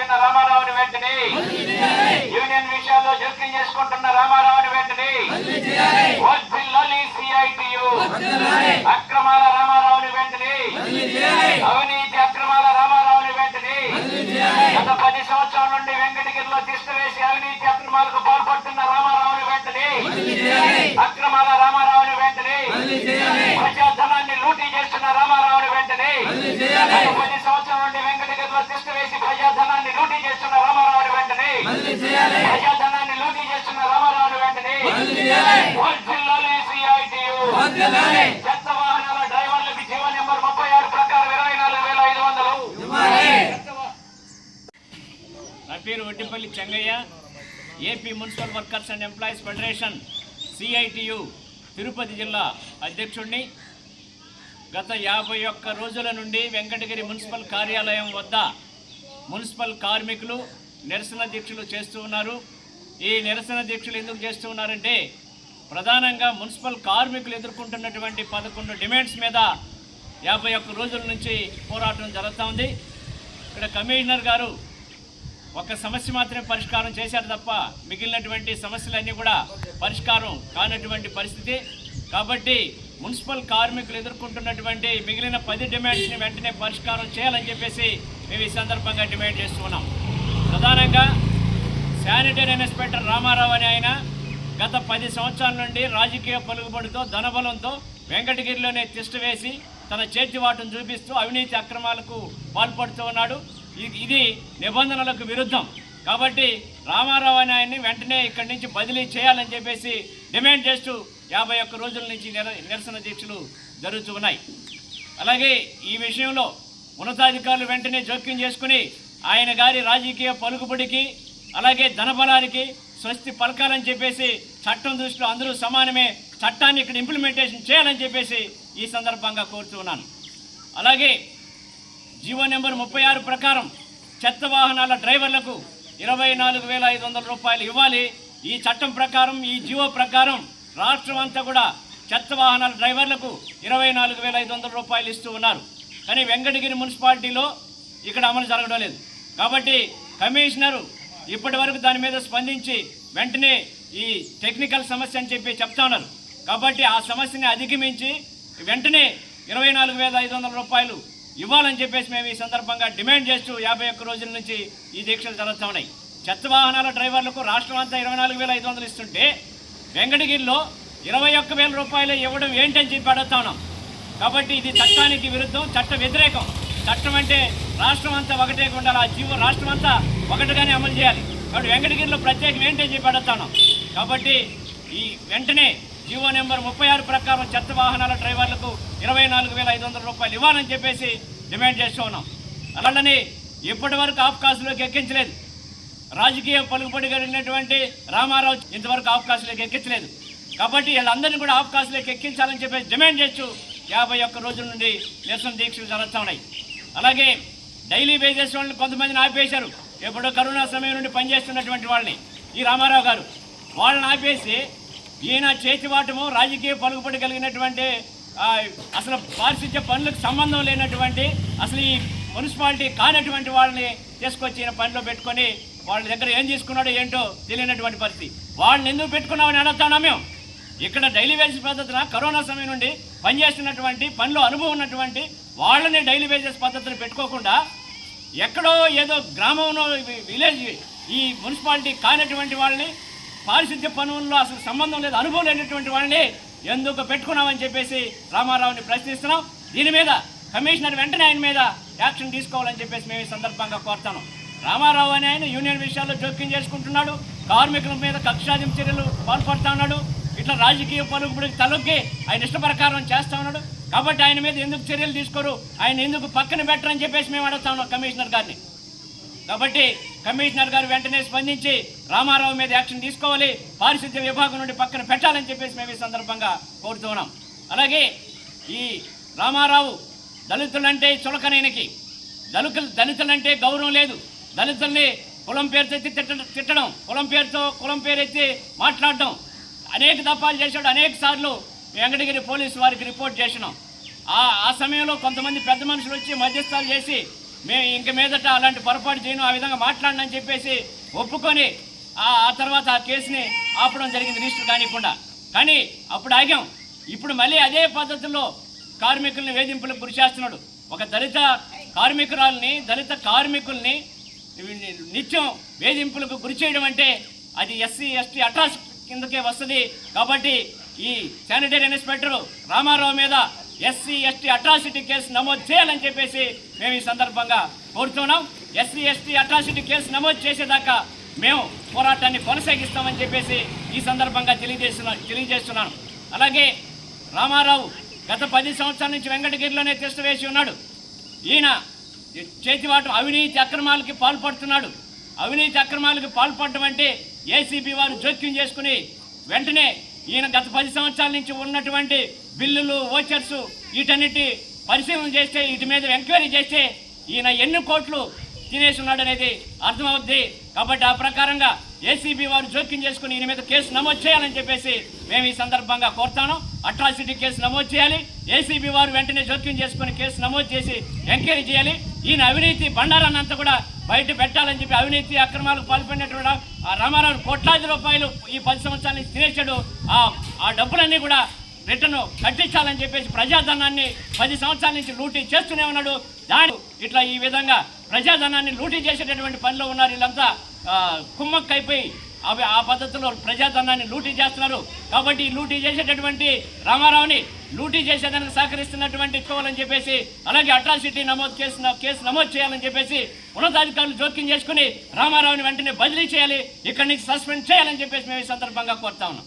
ఉన్న రామారావుని వెంటనే యూనియన్ విషయాల్లో జోక్యం చేసుకుంటున్న రామారావుని వెంటనే అక్రమాల రామారావుని వెంటనే అవినీతి చెత్త వాహనాల డ్రైవర్లకు జీవో నెంబర్ ముప్పై ఆరు ప్రకారం ఇరవై నాలుగు వేల ఐదు వందలు. చెత్త వా- నా పేరు Vaddipalli Chengaiah. AP municipal workers and employees federation CITU Tirupati జిల్లా అధ్యక్షుడిని గత యాభై ఒక్క రోజుల నుండి వెంకటగిరి మున్సిపల్ కార్యాలయం వద్ద మున్సిపల్ కార్మికులు నిరసన దీక్షలు చేస్తూ ఉన్నారు. ఈ నిరసన దీక్షలు ఎందుకు చేస్తూ ఉన్నారంటే ప్రధానంగా మున్సిపల్ కార్మికులు ఎదుర్కొంటున్నటువంటి పదకొండు డిమాండ్స్ మీద యాభై ఒక్క రోజుల నుంచి పోరాటం జరుగుతూ ఉంది. ఇక్కడ కమిషనర్ గారు ఒక సమస్య మాత్రమే పరిష్కారం చేశారు తప్ప మిగిలినటువంటి సమస్యలన్నీ కూడా పరిష్కారం కానటువంటి పరిస్థితి. కాబట్టి మున్సిపల్ కార్మికులు ఎదుర్కొంటున్నటువంటి మిగిలిన పది డిమాండ్స్ని వెంటనే పరిష్కారం చేయాలని చెప్పేసి మేము ఈ సందర్భంగా డిమాండ్ చేస్తున్నాం. ప్రధానంగా శానిటరీ ఇన్స్పెక్టర్ రామారావు అని ఆయన గత పది సంవత్సరాల నుండి రాజకీయ పలుకుబడితో ధనబలంతో వెంకటగిరిలోనే తిష్ట వేసి తన చేతివాటును చూపిస్తూ అవినీతి అక్రమాలకు పాల్పడుతూ ఉన్నాడు. ఇది నిబంధనలకు విరుద్ధం. కాబట్టి రామారావు అని ఆయన్ని వెంటనే ఇక్కడి నుంచి బదిలీ చేయాలని చెప్పేసి డిమాండ్ చేస్తూ యాభై ఒక్క రోజుల నుంచి నిర నిరసన దీక్షలు జరుగుతూ ఉన్నాయి. అలాగే ఈ విషయంలో ఉన్నతాధికారులు వెంటనే జోక్యం చేసుకుని ఆయన గారి రాజకీయ పలుకుబడికి అలాగే ధనబలానికి స్వస్తి పలకాలని చెప్పేసి చట్టం దృష్టిలో అందరూ సమానమే. చట్టాన్ని ఇక్కడ ఇంప్లిమెంటేషన్ చేయాలని చెప్పేసి ఈ సందర్భంగా కోరుతూ ఉన్నాను. అలాగే జీవో నెంబర్ ముప్పై ఆరు ప్రకారం చెత్త వాహనాల డ్రైవర్లకు ఇరవై నాలుగు వేల ఐదు వందల రూపాయలు ఇవ్వాలి. ఈ చట్టం ప్రకారం ఈ జీవో ప్రకారం రాష్ట్రం అంతా కూడా చెత్త వాహనాల డ్రైవర్లకు ఇరవై నాలుగు వేల ఐదు వందల రూపాయలు ఇస్తూ ఉన్నారు. కానీ వెంకటగిరి మున్సిపాలిటీలో ఇక్కడ అమలు జరగడం లేదు. కాబట్టి కమిషనరు ఇప్పటి వరకు దాని మీద స్పందించి వెంటనే ఈ టెక్నికల్ సమస్య అని చెప్పి చెప్తా ఉన్నారు. కాబట్టి ఆ సమస్యని అధిగమించి వెంటనే ఇరవై నాలుగు వేల ఐదు వందల రూపాయలు ఇవ్వాలని చెప్పేసి మేము ఈ సందర్భంగా డిమాండ్ చేస్తూ యాభై ఒక్క రోజుల నుంచి ఈ దీక్షలు జరుగుతూ ఉన్నాయి. చెత్త వాహనాల డ్రైవర్లకు రాష్ట్రం అంతా ఇరవై నాలుగు వేల ఐదు వందలు ఇస్తుంటే వెంకటగిరిలో ఇరవై ఒక్క వేల రూపాయలు ఇవ్వడం ఏంటని చెప్పి అడుగుతా ఉన్నాం. కాబట్టి ఇది చట్టానికి విరుద్ధం చట్ట వ్యతిరేకం. చట్టం అంటే రాష్ట్రం అంతా ఒకటే ఉండాలి ఆ జీవో రాష్ట్రం అంతా ఒకటిగానే అమలు చేయాలి. కాబట్టి వెంకటగిరిలో ప్రత్యేకం ఏంటని చెప్పి అడుగుతాను కాబట్టి ఈ వెంటనే జీవో నెంబర్ ముప్పై ఆరు ప్రకారం చెత్త వాహనాల డ్రైవర్లకు ఇరవై నాలుగు వేల ఐదు వందల రూపాయలు ఇవ్వాలని చెప్పేసి డిమాండ్ చేస్తూ ఉన్నాం. అలానే ఇప్పటి వరకు అవకాశంలోకి ఎక్కించలేదు. రాజకీయ పలుకుబడి కలిగినటువంటి రామారావు ఇంతవరకు అవకాశంలోకి ఎక్కించలేదు. కాబట్టి వీళ్ళందరినీ కూడా అవకాశంలోకి ఎక్కించాలని చెప్పేసి డిమాండ్ చేస్తూ యాభై ఒక్క రోజుల నుండి నిరసన దీక్షలు జరుగుతూ ఉన్నాయి. అలాగే డైలీ వేజెస్ వాళ్ళని కొంతమందిని ఆపేశారు. ఎప్పుడో కరోనా సమయం నుండి పనిచేస్తున్నటువంటి వాళ్ళని ఈ రామారావు గారు. వాళ్ళని ఆపేసి ఈయన చేతివాటము రాజకీయ పలుకుబడి కలిగినటువంటి అసలు పారిశుద్ధ్య పనులకు సంబంధం లేనటువంటి అసలు ఈ మున్సిపాలిటీ కానటువంటి వాళ్ళని తీసుకొచ్చి ఈయన పనిలో పెట్టుకొని వాళ్ళ దగ్గర ఏం తీసుకున్నాడో ఏంటో తెలియనటువంటి పరిస్థితి. వాళ్ళని ఎందుకు పెట్టుకున్నామని అడుగుతానా మేము? ఇక్కడ డైలీ వేజెస్ పద్ధతిన కరోనా సమయం నుండి పనిచేస్తున్నటువంటి పనిలో అనుభవం ఉన్నటువంటి వాళ్ళని డైలీ వేజెస్ పద్ధతిని పెట్టుకోకుండా ఎక్కడో ఏదో గ్రామంలో విలేజ్ ఈ మున్సిపాలిటీ కానటువంటి వాళ్ళని పారిశుద్ధ్య పనుల్లో అసలు సంబంధం లేదు అనుభవం లేనటువంటి వాళ్ళని ఎందుకు పెట్టుకున్నామని చెప్పేసి రామారావుని ప్రశ్నిస్తున్నాం. దీని మీద కమిషనర్ వెంటనే ఆయన మీద యాక్షన్ తీసుకోవాలని చెప్పేసి మేము ఈ సందర్భంగా కోరుతాను. రామారావు అనే ఆయన యూనియన్ విషయాల్లో జోక్యం చేసుకుంటున్నాడు. కార్మికుల మీద కక్షాదింపు చర్యలు పాల్పడుతూ ఉన్నాడు. ఇట్లా రాజకీయ పలుకుబడికి తలొగ్గి ఆయన ఇష్ట ప్రకారం చేస్తూ ఉన్నాడు. కాబట్టి ఆయన మీద ఎందుకు చర్యలు తీసుకోరు? ఆయన ఎందుకు పక్కన పెట్టరని చెప్పేసి మేము అడుగుతా ఉన్నాం కమిషనర్ గారిని. కాబట్టి కమిషనర్ గారు వెంటనే స్పందించి రామారావు మీద యాక్షన్ తీసుకోవాలి పారిశుద్ధ్య విభాగం నుండి పక్కన పెట్టాలని చెప్పేసి మేము ఈ సందర్భంగా కోరుతున్నాం. అలాగే ఈ రామారావు దళితులంటే చులకనైనకి దళితులు దళితులంటే గౌరవం లేదు. దళితుల్ని కులం పేరుతో ఎత్తి తిట్టడం తిట్టడం కులం పేరుతో కులం పేరు ఎత్తి మాట్లాడడం అనేక తప్పాలు చేశాడు అనేక సార్లు వెంకటగిరి పోలీసు వారికి రిపోర్ట్ చేసినాం. ఆ సమయంలో కొంతమంది పెద్ద మనుషులు వచ్చి మధ్యస్థాలు చేసి మేము ఇంక మీదట అలాంటి పొరపాటు చేయను ఆ విధంగా మాట్లాడనని చెప్పేసి ఒప్పుకొని ఆ తర్వాత ఆ కేసుని ఆపడం జరిగింది రిజిస్టర్ కానివ్వకుండా. కానీ అప్పుడు ఆగాం. ఇప్పుడు మళ్ళీ అదే పద్ధతిలో కార్మికుల్ని వేధింపులకు గురి చేస్తున్నాడు. ఒక దళిత కార్మికురాల్ని దళిత కార్మికుల్ని నిత్యం వేధింపులకు గురి చేయడం అంటే అది ఎస్సీ ఎస్టీ అట్రాస్ కిందకే వస్తుంది. కాబట్టి ఈ శానిటరీ ఇన్స్పెక్టర్ రామారావు మీద ఎస్సీ ఎస్టీ అట్రాసిటీ కేసు నమోదు చేయాలని చెప్పేసి మేము ఈ సందర్భంగా కోరుతున్నాం. ఎస్సీ ఎస్టీ అట్రాసిటీ కేసు నమోదు చేసేదాకా మేము పోరాటాన్ని కొనసాగిస్తామని చెప్పేసి ఈ సందర్భంగా తెలియజేస్తున్నా తెలియజేస్తున్నాను. అలాగే రామారావు గత పది సంవత్సరాల నుంచి వెంకటగిరిలోనే తిష్ట వేసి ఉన్నాడు. ఈయన చేతివాటం అవినీతి అక్రమాలకి పాల్పడుతున్నాడు. అవినీతి అక్రమాలకు పాల్పడడం అంటే ఏసీబీ వారు జోక్యం చేసుకుని వెంటనే ఈయన గత పది సంవత్సరాల నుంచి ఉన్నటువంటి బిల్లులు ఓచర్స్ వీటన్నిటి పరిశీలన చేస్తే వీటి మీద ఎంక్వైరీ చేస్తే ఈయన ఎన్ని కోట్లు తినేసి ఉన్నాడు అనేది అర్థమవుద్ది. కాబట్టి ఆ ప్రకారంగా ఏసీబీ వారు జోక్యం చేసుకుని ఈయన మీద కేసు నమోదు చేయాలని చెప్పేసి మేము ఈ సందర్భంగా కోరుతాను. అట్రాసిటీ కేసు నమోదు చేయాలి. ఏసీబీ వారు వెంటనే జోక్యం చేసుకుని కేసు నమోదు చేసి ఎంక్వైరీ చేయాలి. ఈయన అవినీతి బండారాన్నంతా కూడా బయట పెట్టాలని చెప్పి అవినీతి అక్రమాలకు పాల్పడినటువంటి రామారావు కోట్లాది రూపాయలు ఈ పది సంవత్సరాల నుంచి తినేశాడు. ఆ ఆ డబ్బులన్నీ కూడా రిటర్న్ కట్టించాలని చెప్పేసి ప్రజాధనాన్ని పది సంవత్సరాల నుంచి లూటీ చేస్తూనే ఉన్నాడు. దాని ఇట్లా ఈ విధంగా ప్రజాధనాన్ని లూటీ చేసేటటువంటి పనిలో ఉన్నారు వీళ్ళంతా. కుమ్మక్కైపోయి అవి ఆ పద్ధతిలో ప్రజాధనాన్ని లూటీ చేస్తున్నారు. కాబట్టి లూటీ చేసేటటువంటి రామారావుని లూటీ చేసేదానికి సహకరిస్తున్నటువంటి కోవాలని చెప్పేసి అలాగే అట్రాసిటీ నమోదు చేసిన కేసు నమోదు చేయాలని చెప్పేసి ఉన్నతాధికారులు జోక్యం చేసుకుని రామారావుని వెంటనే బదిలీ చేయాలి. ఇక్కడి నుంచి సస్పెండ్ చేయాలని చెప్పేసి మేము ఈ సందర్భంగా కోరుతా ఉన్నాం.